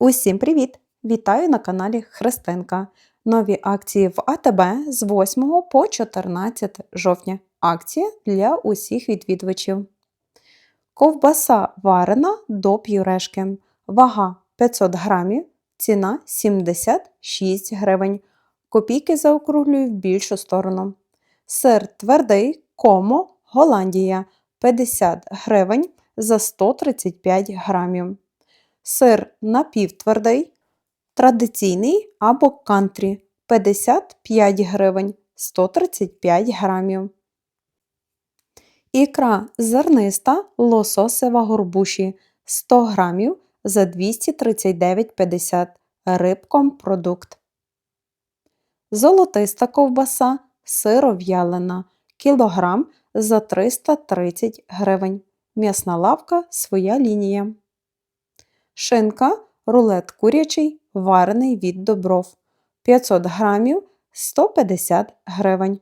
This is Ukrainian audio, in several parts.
Усім привіт! Вітаю на каналі Христинка. Нові акції в АТБ з 8 по 14 жовтня. Акція для усіх відвідувачів. Ковбаса варена до п'юрешки. Вага 500 грамів, ціна 76 гривень. Копійки заокруглюю в більшу сторону. Сир твердий Комо Голландія 50 гривень за 135 грамів. Сир напівтвердий, традиційний або кантрі 55 гривень 135 грамів. Ікра зерниста лососева горбуші 100 грамів за 239,50 рибком продукт. Золотиста ковбаса сиров'ялина кілограм за 330 гривень. М'ясна лавка своя лінія. Шинка рулет курячий, варений від добров 500 грамів 150 гривень.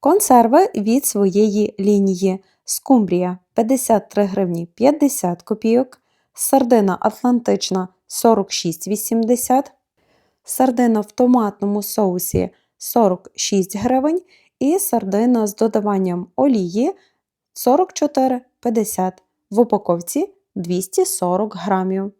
Консерви від своєї лінії. Скумбрія 53 гривні 50 копійок. Сардина Атлантична 46,80. Сардина в томатному соусі 46 гривень. І сардина з додаванням олії 44,50 в упаковці 240 грамів.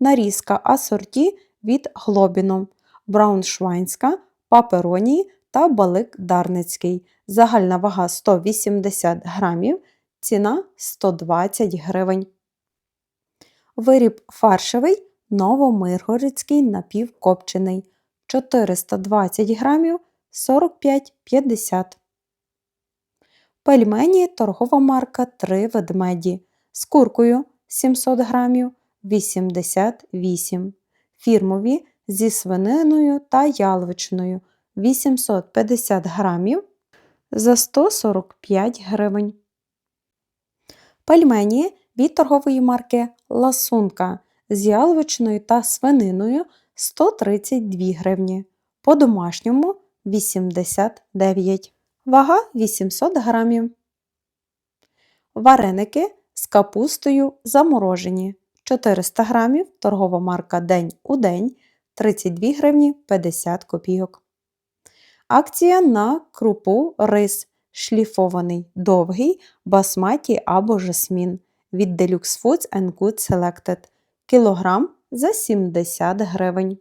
Нарізка асорті від глобіно, брауншвайнська, папероні та балик дарницький. Загальна вага 180 грамів, ціна 120 гривень. Виріб фаршевий новомиргородський напівкопчений 420 грамів 45,50. Пельмені торгова марка 3 ведмеді з куркою 700 грамів 88 Фірмові зі свининою та яловичиною 850 грамів за 145 гривень. Пельмені від торгової марки Ласунка з яловичиною та свининою 132 гривні. По домашньому 89 Вага 800 грамів. Вареники з капустою заморожені 400 грамів, торгова марка День у день 32 гривні 50 копійок. Акція на крупу рис шліфований довгий, басматі або жасмін від Deluxe Foods and Good Selected кілограм за 70 гривень.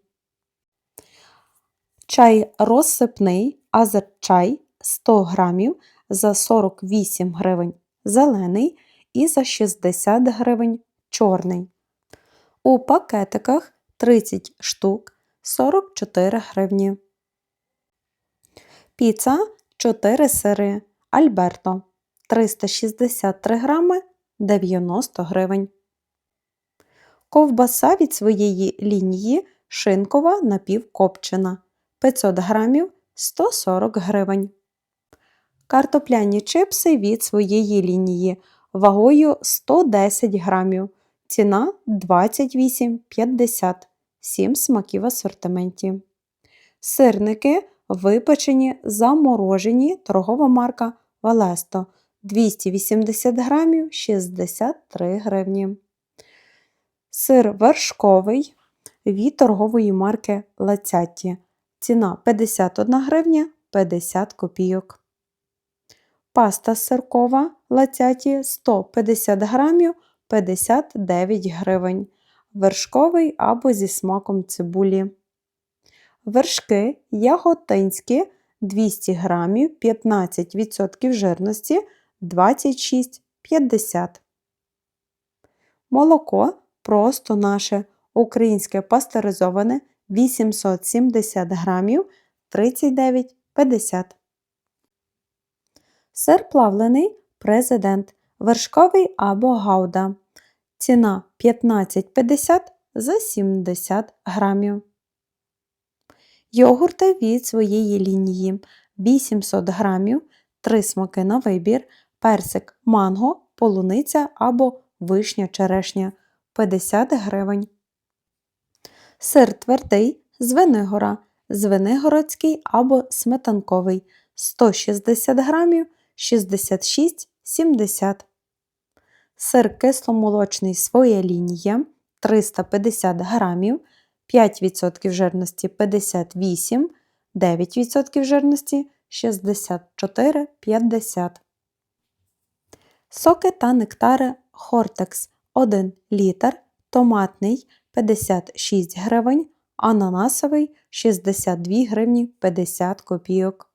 Чай розсипний азерчай 100 грамів за 48 гривень зелений і за 60 гривень чорний. У пакетиках 30 штук 44 гривні. Піца 4 сири Альберто 363 грами 90 гривень. Ковбаса від своєї лінії шинкова напівкопчена 500 грамів 140 гривень. Картопляні чипси від своєї лінії вагою 110 грамів. Ціна 28,50 7 смаків асортименті. Сирники випечені, заморожені торгова марка Валесто 280 грамів 63 гривні. Сир вершковий від торгової марки Лацятті. Ціна 51 гривня 50 копійок. Паста сиркова лацяті 150 грамів 59 гривень. Вершковий або зі смаком цибулі. Вершки яготинські 200 грамів 15% жирності 26,50. Молоко просто наше українське пастеризоване 870 грамів 39,50. Сир плавлений президент, вершковий або гауда. Ціна 15,50 за 70 грамів. Йогурти від своєї лінії. 800 грамів, 3 смаки на вибір, персик манго, полуниця або вишня черешня. 50 гривень. Сир твердий звенигора, звенигородський або сметанковий. 160 грамів 66,70. сир кисломолочний своя лінія 350 грамів, 5% жирності 58, 9% жирності 64,50. Соки та нектари Хортекс 1 літр, томатний 56 гривень, ананасовий 62 гривні 50 копійок.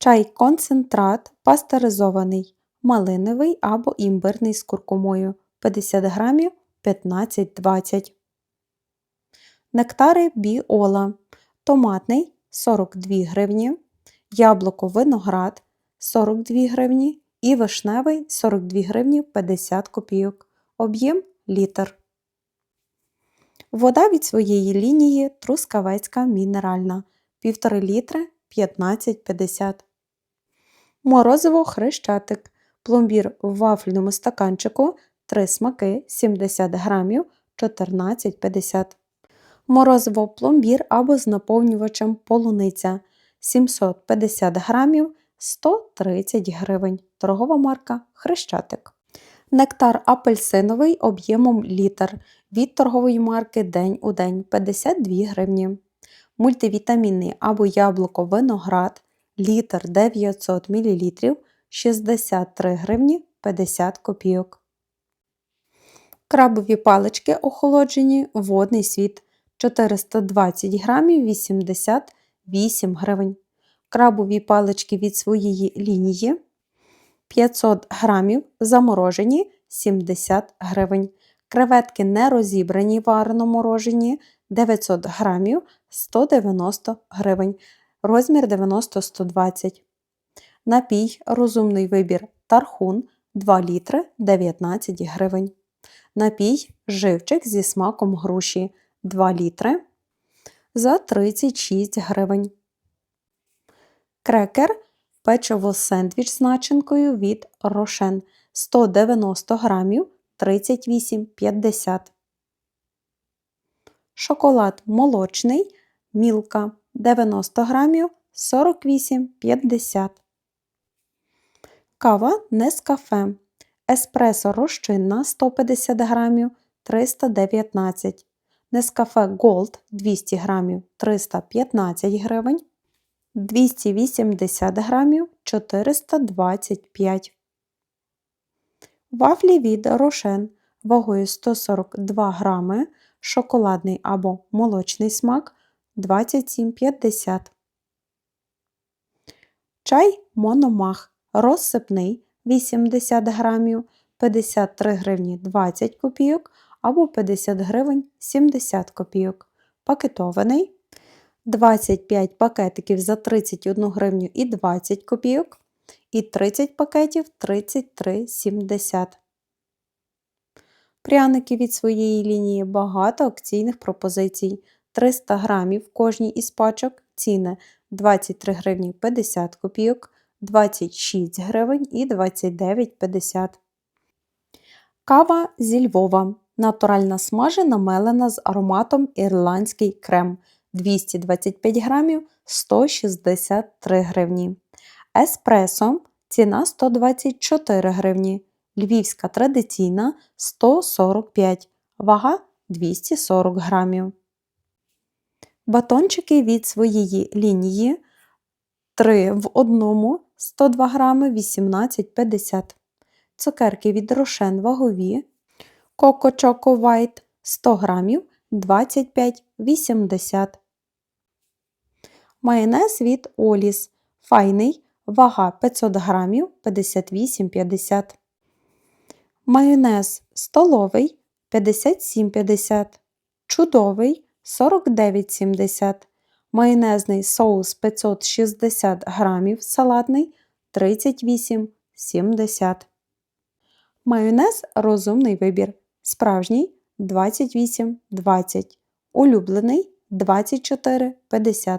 Чай концентрат пастеризований, малиновий або імбирний з куркумою 50 грамів 15-20. Нектари біола. Томатний 42 гривні, яблуко виноград 42 гривні і вишневий 42 гривні 50 копійок. Об'єм літр. Вода від своєї лінії трускавецька мінеральна 1,5 літри 15,50. Морозиво хрещатик. Пломбір в вафельному стаканчику 3 смаки 70 грамів 14,50. Морозиво пломбір або з наповнювачем полуниця 750 грамів 130 гривень. Торгова марка Хрещатик. Нектар апельсиновий об'ємом літр від торгової марки День у день 52 гривні. Мультивітамінний або яблуко виноград літр 900 мл 63 гривні 50 копійок. Крабові палички охолоджені водний світ 420 грамів 88 гривень. Крабові палички від своєї лінії 500 грамів заморожені 70 гривень. Креветки не розібрані варено морожені 900 грамів 190 гривень. Розмір 90-120. Напій розумний вибір тархун 2 літри 19 гривень. Напій живчик зі смаком груші 2 літри за 36 гривень. Крекер печиво сендвіч з начинкою від Рошен 190 грамів 38,50. Шоколад молочний мілка 90 грамів 48,50. Кава Нескафе. Еспресо розчинна 150 грамів 319 Нескафе Gold 200 грамів 315 гривень, 280 грамів 425 Вафлі від Рошен. Вагою 142 грами, шоколадний або молочний смак 27,50 Чай Мономах розсипний 80 грамів 53 гривні 20 копійок або 50 гривень 70 копійок. Пакетований 25 пакетиків за 31 гривню і 20 копійок. І 30 пакетів 33,70. Пряники від своєї лінії багато акційних пропозицій. 300 грамів в кожній із пачок. Ціни 23 гривні 50 копійок, 26 гривень і 29,50. Кава зі Львова. Натуральна смажена мелена з ароматом ірландський крем 225 грамів 163 гривні. Еспресо ціна 124 гривні. Львівська традиційна 145 вага 240 грамів. Батончики від своєї лінії 3 в одному 102 грами 18,50. Цукерки від рошен вагові Coco Choco White 100 грамів 25,80. Майонез від Оліс. Файний. Вага 500 грамів 58,50. Майонез столовий 57,50. Чудовий 49,70. Майонезний соус 560 грамів салатний 38,70. Майонез розумний вибір. Справжній 28,20. Улюблений 24,50.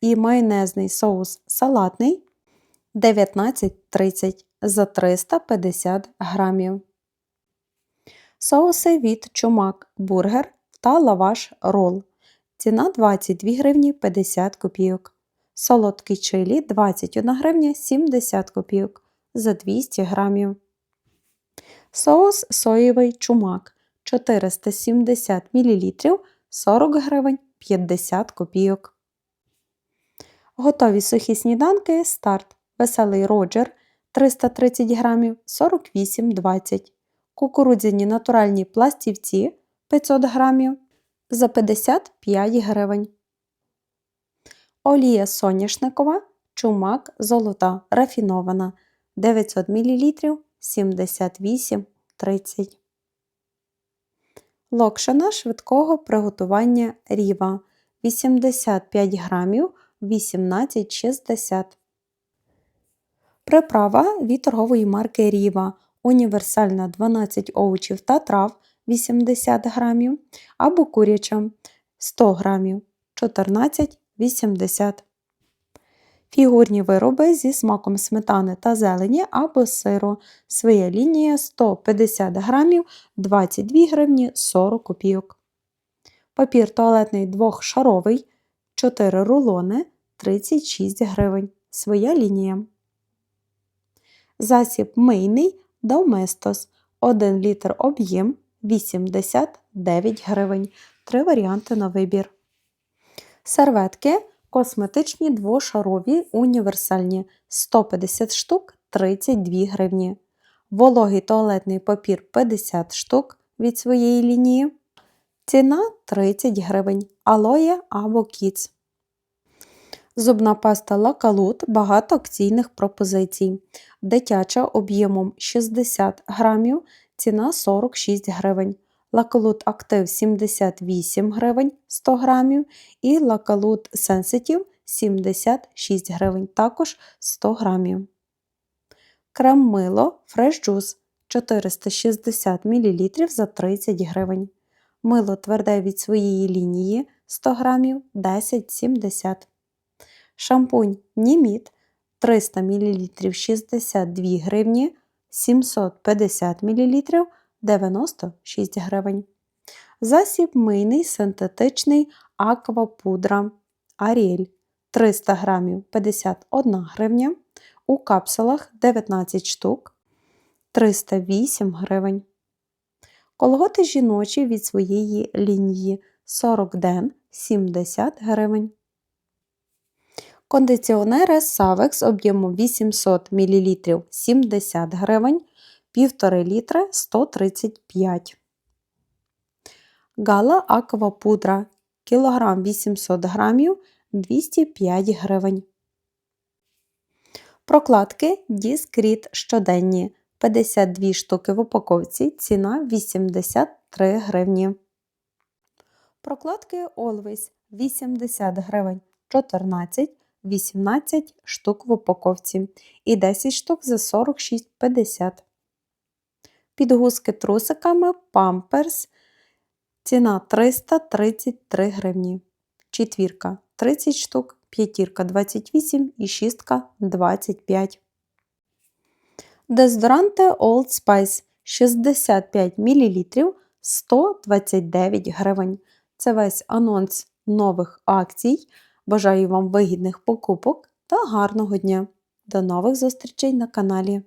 І майонезний соус салатний 19,30 за 350 грамів. Соуси від чумак бургер та лаваш рол. Ціна 22 гривні 50 копійок. Солодкий чилі 21 гривня 70 копійок за 200 грамів. Соус соєвий чумак 470 мл 40 гривень 50 копійок. Готові сухі сніданки старт. Веселий Роджер 330 грамів 48,20 Кукурудзяні натуральні пластівці 500 грамів за 55 гривень. Олія соняшникова чумак золота рафінована 900 мл 78,30 Локшина швидкого приготування ріва 85 грамів 18,60 Приправа від торгової марки Ріва. Універсальна 12 овочів та трав 80 грамів або куряча 100 грамів 14,80 Фігурні вироби зі смаком сметани та зелені або сиру. Своя лінія 150 грамів 22 гривні 40 копійок. Папір туалетний двохшаровий 4 рулони 36 гривень. Своя лінія. Засіб мийний Доместос 1 літр об'єм 89 гривень. Три варіанти на вибір. Серветки косметичні двошарові універсальні 150 штук 32 гривні. Вологий туалетний папір 50 штук від своєї лінії. Ціна 30 гривень. Алоє або кіц. Зубна паста Лакалут багато акційних пропозицій. Дитяча об'ємом 60 грамів, ціна 46 гривень. Лакалут Актив 78 гривень 100 грамів і Лакалут Sensitive 76 гривень, також 100 грамів. Крем мило Fresh Juice 460 мл за 30 гривень. Мило тверде від своєї лінії 100 грамів 10,70 Шампунь Німіт 300 мл 62 гривні, 750 мл 96 гривень. Засіб мийний синтетичний аквапудра Аріель 300 грамів 51 гривня. У капсулах 19 штук 308 гривень. Колготи жіночі від своєї лінії 40 ден 70 гривень. Кондиціонери Savex об'ємом 800 мл 70 гривень, 1,5 літра 135 Гала Аква пудра кілограм 800 грамів 205 гривень. Прокладки Discreet щоденні 52 штуки в упаковці, ціна 83 гривні. Прокладки Always 80 гривень 14 18 штук в упаковці і 10 штук за 46,50. Підгузки трусиками Pampers. Ціна 333 гривні. Четвірка 30 штук, п'ятірка 28 і шістка 25. Дезодоранти Old Spice 65 мл 129 гривень. Це весь анонс нових акцій. Бажаю вам вигідних покупок та гарного дня. До нових зустрічей на каналі!